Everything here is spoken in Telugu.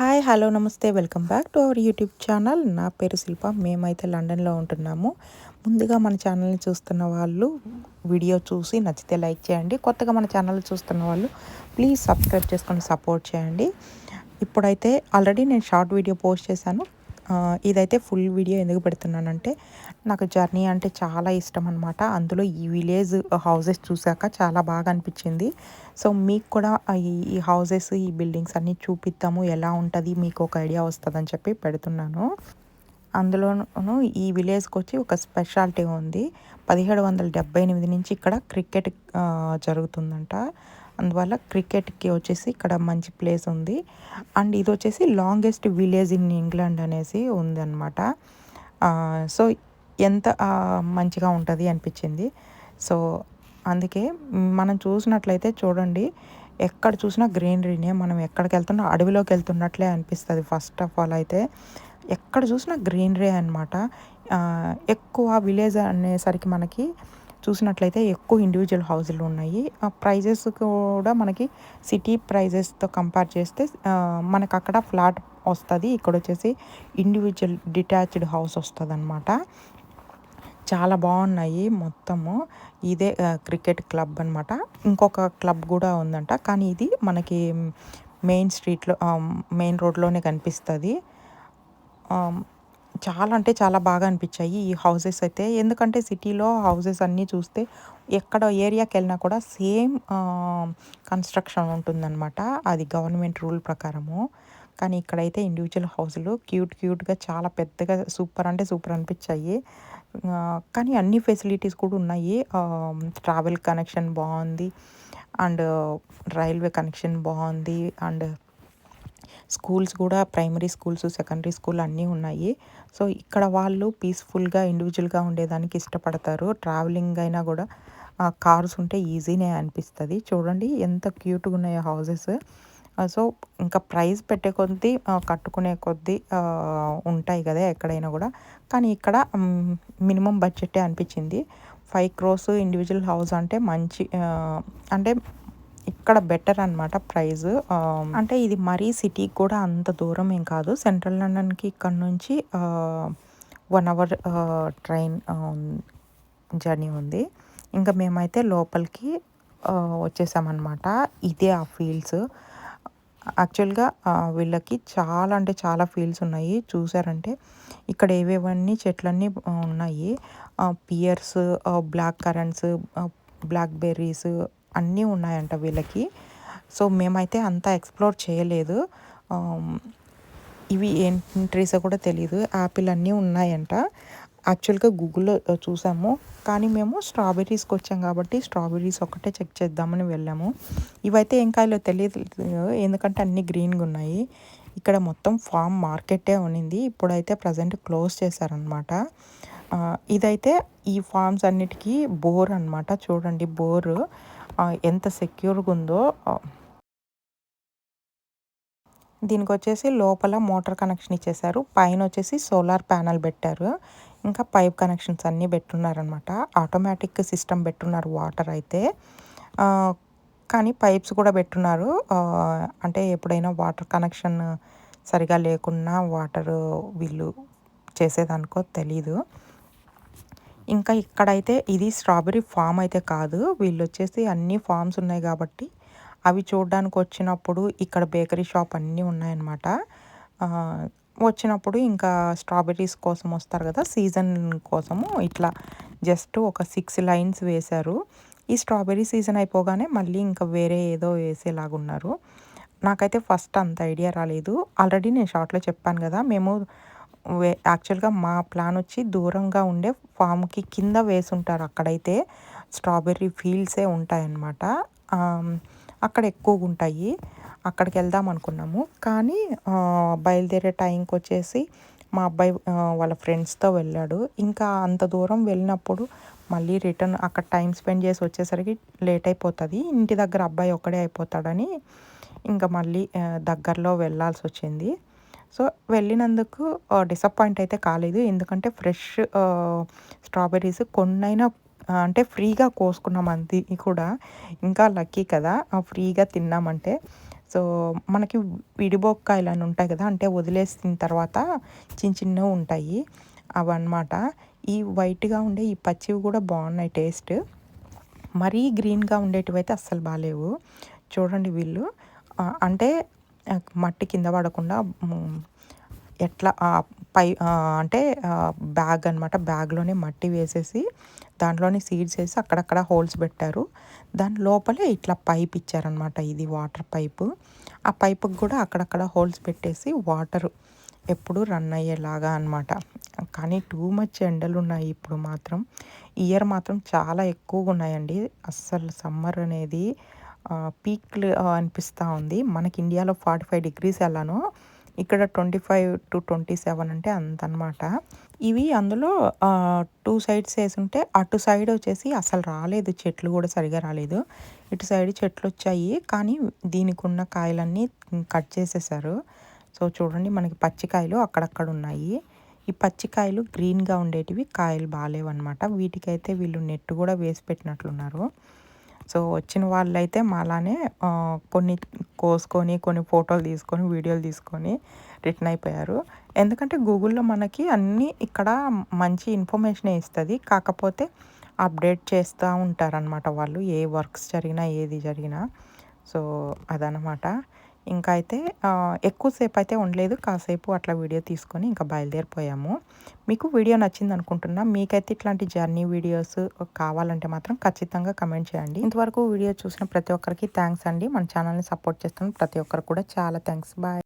హాయ్ హలో నమస్తే welcome back to our YouTube channel నా పేరు శిల్ప. మేమైతే లండన్లో ఉంటున్నాము. ముందుగా మన ఛానల్ని చూస్తున్న వాళ్ళు వీడియో చూసి నచ్చితే లైక్ చేయండి. కొత్తగా మన ఛానల్ చూస్తున్న వాళ్ళు ప్లీజ్ సబ్స్క్రైబ్ చేసుకొని సపోర్ట్ చేయండి. ఇప్పుడైతే ఆల్రెడీ నేను షార్ట్ వీడియో పోస్ట్ చేశాను. ఇదైతే ఫుల్ వీడియో ఎందుకు పెడుతున్నానంటే నాకు జర్నీ అంటే చాలా ఇష్టం అనమాట అందులో ఈ విలేజ్ హౌజెస్ చూశాక చాలా బాగా అనిపించింది. సో మీకు కూడా ఈ హౌజెస్ ఈ బిల్డింగ్స్ అన్నీ చూపిద్దాము. ఎలా ఉంటుంది? మీకు ఒక ఐడియా వస్తుందని చెప్పి పెడుతున్నాను. అందులోనూ ఈ విలేజ్కి వచ్చి ఒక స్పెషాలిటీ ఉంది. పదిహేడు వందల డెబ్బై ఎనిమిది నుంచి ఇక్కడ క్రికెట్ జరుగుతుందంట. క్రికెట్కి వచ్చేసి ఇక్కడ మంచి ప్లేస్ ఉంది. అండ్ ఇది వచ్చేసి లాంగెస్ట్ విలేజ్ ఇన్ ఇంగ్లాండ్ అనేసి ఉంది సో ఎంత మంచిగా ఉంటుంది అనిపించింది. సో అందుకే మనం చూసినట్లయితే చూడండి ఎక్కడ చూసినా గ్రీనరీనే మనం ఎక్కడికి వెళ్తున్నా అడవిలోకి వెళ్తున్నట్లే అనిపిస్తుంది ఫస్ట్ ఆఫ్ ఆల్ అయితే. ఎక్కడ చూసినా గ్రీనరీ అనమాట ఎక్కువ విలేజ్ అనేసరికి మనకి చూసినట్లయితే ఎక్కువ ఇండివిజువల్ హౌజులు ఉన్నాయి. ఆ ప్రైజెస్ కూడా మనకి సిటీ ప్రైజెస్తో కంపేర్ చేస్తే మనకు అక్కడ ఫ్లాట్ వస్తుంది. ఇక్కడ వచ్చేసి ఇండివిజువల్ డిటాచ్డ్ హౌస్ వస్తుంది అనమాట చాలా బాగున్నాయి మొత్తము. ఇదే క్రికెట్ క్లబ్ అనమాట ఇంకొక క్లబ్ కూడా ఉందంట. కానీ ఇది మనకి మెయిన్ స్ట్రీట్లో మెయిన్ రోడ్లోనే కనిపిస్తుంది. చాలా అంటే చాలా బాగా అనిపించాయి ఈ హౌసెస్ అయితే. ఎందుకంటే సిటీలో హౌసెస్ అన్నీ చూస్తే ఎక్కడ ఏరియాకి వెళ్ళినా కూడా సేమ్ కన్స్ట్రక్షన్ ఉంటుందన్నమాట. అది గవర్నమెంట్ రూల్ ప్రకారము. కానీ ఇక్కడైతే ఇండివిజువల్ హౌస్లు క్యూట్ క్యూట్గా చాలా పెద్దగా సూపర్ అంటే సూపర్ అనిపించాయి. కానీ అన్ని ఫెసిలిటీస్ కూడా ఉన్నాయి. ట్రావెల్ కనెక్షన్ బాగుంది. అండ్ రైల్వే కనెక్షన్ బాగుంది. అండ్ స్కూల్స్ కూడా ప్రైమరీ స్కూల్స్ సెకండరీ స్కూల్ అన్నీ ఉన్నాయి. సో ఇక్కడ వాళ్ళు పీస్ఫుల్గా ఇండివిజువల్గా ఉండేదానికి ఇష్టపడతారు. ట్రావెలింగ్ అయినా కూడా కార్స్ ఉంటే ఈజీనే అనిపిస్తుంది. చూడండి ఎంత క్యూట్గా ఉన్నాయో హౌసెస్. సో ఇంకా ప్రైస్ పెట్టే కొద్దీ కట్టుకునే కొద్దీ ఉంటాయి కదా ఎక్కడైనా కూడా. కానీ ఇక్కడ మినిమం బడ్జెటే అనిపించింది. ఫైవ్ క్రోస్ ఇండివిజువల్ హౌస్ అంటే మంచి అంటే ఇక్కడ బెటర్ అనమాట ప్రైజ్ అంటే ఇది మరీ సిటీకి కూడా అంత దూరం ఏం కాదు. సెంట్రల్ లండన్కి ఇక్కడ నుంచి వన్ అవర్ ట్రైన్ జర్నీ ఉంది. ఇంకా మేమైతే లోపలికి uh, వచ్చేసామన్నమాట. ఇదే ఆ ఫీల్డ్స్ యాక్చువల్గా uh, వీళ్ళకి చాలా అంటే చాలా ఫీల్డ్స్ ఉన్నాయి. చూసారంటే ఇక్కడ ఏవేవన్నీ చెట్లన్నీ uh, ఉన్నాయి. Pears black currants blackberries అన్నీ ఉన్నాయంట వీళ్ళకి. సో మేమైతే అంత ఎక్స్ప్లోర్ చేయలేదు. ఇవి ఏం ట్రీస్ కూడా తెలియదు యాపిల్ అన్నీ ఉన్నాయంట. యాక్చువల్గా గూగుల్లో చూసాము. కానీ మేము స్ట్రాబెర్రీస్కి వచ్చాం కాబట్టి స్ట్రాబెర్రీస్ ఒకటే చెక్ చేద్దామని వెళ్ళాము. ఇవైతే ఏం కాయలో తెలియదు ఎందుకంటే అన్నీ గ్రీన్గా ఉన్నాయి. ఇక్కడ మొత్తం ఫామ్ మార్కెటే ఉన్నింది. ఇప్పుడైతే ప్రజెంట్ క్లోజ్ చేశారనమాట ఇదైతే ఈ ఫార్మ్స్ అన్నిటికీ బోర్ అనమాట చూడండి బోర్. ఎంత సెక్యూర్గా ఉందో దీనికి వచ్చేసి లోపల మోటార్ కనెక్షన్ ఇచ్చేసారు పైన వచ్చేసి సోలార్ ప్యానల్ పెట్టారు. ఇంకా పైప్ కనెక్షన్స్ అన్నీ పెట్టున్నారనమాట ఆటోమేటిక్ సిస్టమ్ పెట్టున్నారు వాటర్ అయితే. కానీ పైప్స్ కూడా పెట్టున్నారు. అంటే ఎప్పుడైనా వాటర్ కనెక్షన్ సరిగా లేకున్నా వాటర్ వీళ్ళు చేసేదనుకో తెలీదు. ఇంకా ఇక్కడైతే ఇది స్ట్రాబెరీ ఫామ్ అయితే కాదు. వీళ్ళు వచ్చేసి అన్ని ఫామ్స్ ఉన్నాయి కాబట్టి అవి చూడడానికి వచ్చినప్పుడు ఇక్కడ బేకరీ షాప్ అన్నీ ఉన్నాయన్నమాట. వచ్చినప్పుడు ఇంకా స్ట్రాబెర్రీస్ కోసం వస్తారు కదా సీజన్ కోసము ఇట్లా జస్ట్ ఒక సిక్స్ లైన్స్ వేశారు. ఈ స్ట్రాబెర్రీ సీజన్ అయిపోగానే మళ్ళీ ఇంకా వేరే ఏదో వేసేలాగున్నారు నాకైతే ఫస్ట్ అంత ఐడియా రాలేదు. ఆల్రెడీ నేను షార్ట్లో చెప్పాను కదా మేము యాక్చువల్గా మా ప్లాన్ వచ్చి దూరంగా ఉండే ఫామ్కి కింద వేసుంటారు. అక్కడైతే స్ట్రాబెర్రీ ఫీల్డ్సే ఉంటాయన్నమాట. అక్కడ ఎక్కువగా ఉంటాయి. అక్కడికి వెళ్దాం అనుకున్నాము. కానీ బయలుదేరే టైంకి వచ్చేసి మా అబ్బాయి వాళ్ళ ఫ్రెండ్స్తో వెళ్ళాడు. ఇంకా అంత దూరం వెళ్ళినప్పుడు మళ్ళీ రిటర్న్ అక్కడ టైం స్పెండ్ చేసి వచ్చేసరికి లేట్ అయిపోతుంది. ఇంటి దగ్గర అబ్బాయి ఒక్కడే అయిపోతాడని ఇంకా మళ్ళీ దగ్గరలో వెళ్ళాల్సి వచ్చింది. సో వెళ్ళినందుకు డిసప్పాయింట్ అయితే కాలేదు. ఎందుకంటే ఫ్రెష్ స్ట్రాబెర్రీస్ కొన్నైనా అంటే ఫ్రీగా కోసుకున్నాం అంది కూడా. ఇంకా లక్కీ కదా ఫ్రీగా తిన్నామంటే. సో మనకి విడిబొక్కాయలు అని ఉంటాయి కదా అంటే వదిలేసిన తర్వాత చిన్న చిన్నవి ఉంటాయి అవన్నమాట. ఈ వైట్గా ఉండే ఈ పచ్చివి కూడా బాగున్నాయి టేస్ట్ మరీ గ్రీన్గా ఉండేటివి అయితే అస్సలు బాగాలేవు చూడండి వీళ్ళు. అంటే మట్టి కింద పడకుండా ఎట్లా పై అంటే బ్యాగ్ అనమాట బ్యాగ్లోనే మట్టి వేసేసి దాంట్లోనే సీడ్స్ వేసి అక్కడక్కడ హోల్స్ పెట్టారు. దాని లోపలే ఇట్లా పైప్ ఇచ్చారనమాట ఇది వాటర్ పైపు. ఆ పైపుకి కూడా అక్కడక్కడ హోల్స్ పెట్టేసి వాటర్ ఎప్పుడు రన్ అయ్యేలాగా అనమాట కానీ టూ మచ్ ఎండలు ఉన్నాయి ఇప్పుడు మాత్రం. ఇయర్ మాత్రం చాలా ఎక్కువగా ఉన్నాయండి. అస్సలు సమ్మర్ అనేది పీక్ అనిపిస్తూ ఉంది. మనకి ఇండియాలో ఫార్టీ ఫైవ్ డిగ్రీస్ ఎలానో ఇక్కడ twenty five to twenty seven అంటే అంత అనమాట ఇవి అందులో టూ సైడ్స్ వేసుంటే అటు సైడ్ వచ్చేసి అసలు రాలేదు. చెట్లు కూడా సరిగా రాలేదు. ఇటు సైడ్ చెట్లు వచ్చాయి. కానీ దీనికి ఉన్న కాయలన్నీ కట్ చేసేసారు. సో చూడండి మనకి పచ్చికాయలు అక్కడక్కడ ఉన్నాయి. ఈ పచ్చికాయలు గ్రీన్గా ఉండేటివి కాయలు బాగాలేవన్నమాట వీటికైతే వీళ్ళు నెట్ కూడా వేసి పెట్టినట్లున్నారు. సో వచ్చిన వాళ్ళైతే మాలానే కొన్ని కోసుకొని కొన్ని ఫోటోలు తీసుకొని వీడియోలు తీసుకొని రిటర్న్ అయిపోయారు. ఎందుకంటే గూగుల్లో మనకి అన్నీ ఇక్కడ మంచి ఇన్ఫర్మేషన్ ఇస్తుంది. కాకపోతే అప్డేట్ చేస్తూ ఉంటారనమాట వాళ్ళు ఏ వర్క్స్ జరిగినా ఏది జరిగినా. సో అదనమాట ఇంకా అయితే ఎక్కువసేపు అయితే ఉండలేదు. కాసేపు అట్లా వీడియో తీసుకొని ఇంకా బయలుదేరిపోయాము. మీకు వీడియో నచ్చింది అనుకుంటున్నా మీకైతే ఇట్లాంటి జర్నీ వీడియోస్ కావాలంటే మాత్రం ఖచ్చితంగా కమెంట్ చేయండి. ఇంతవరకు వీడియో చూసిన ప్రతి ఒక్కరికి థ్యాంక్స్ అండి. మన ఛానల్ని సపోర్ట్ చేస్తున్న ప్రతి ఒక్కరు కూడా చాలా థ్యాంక్స్. బాయ్.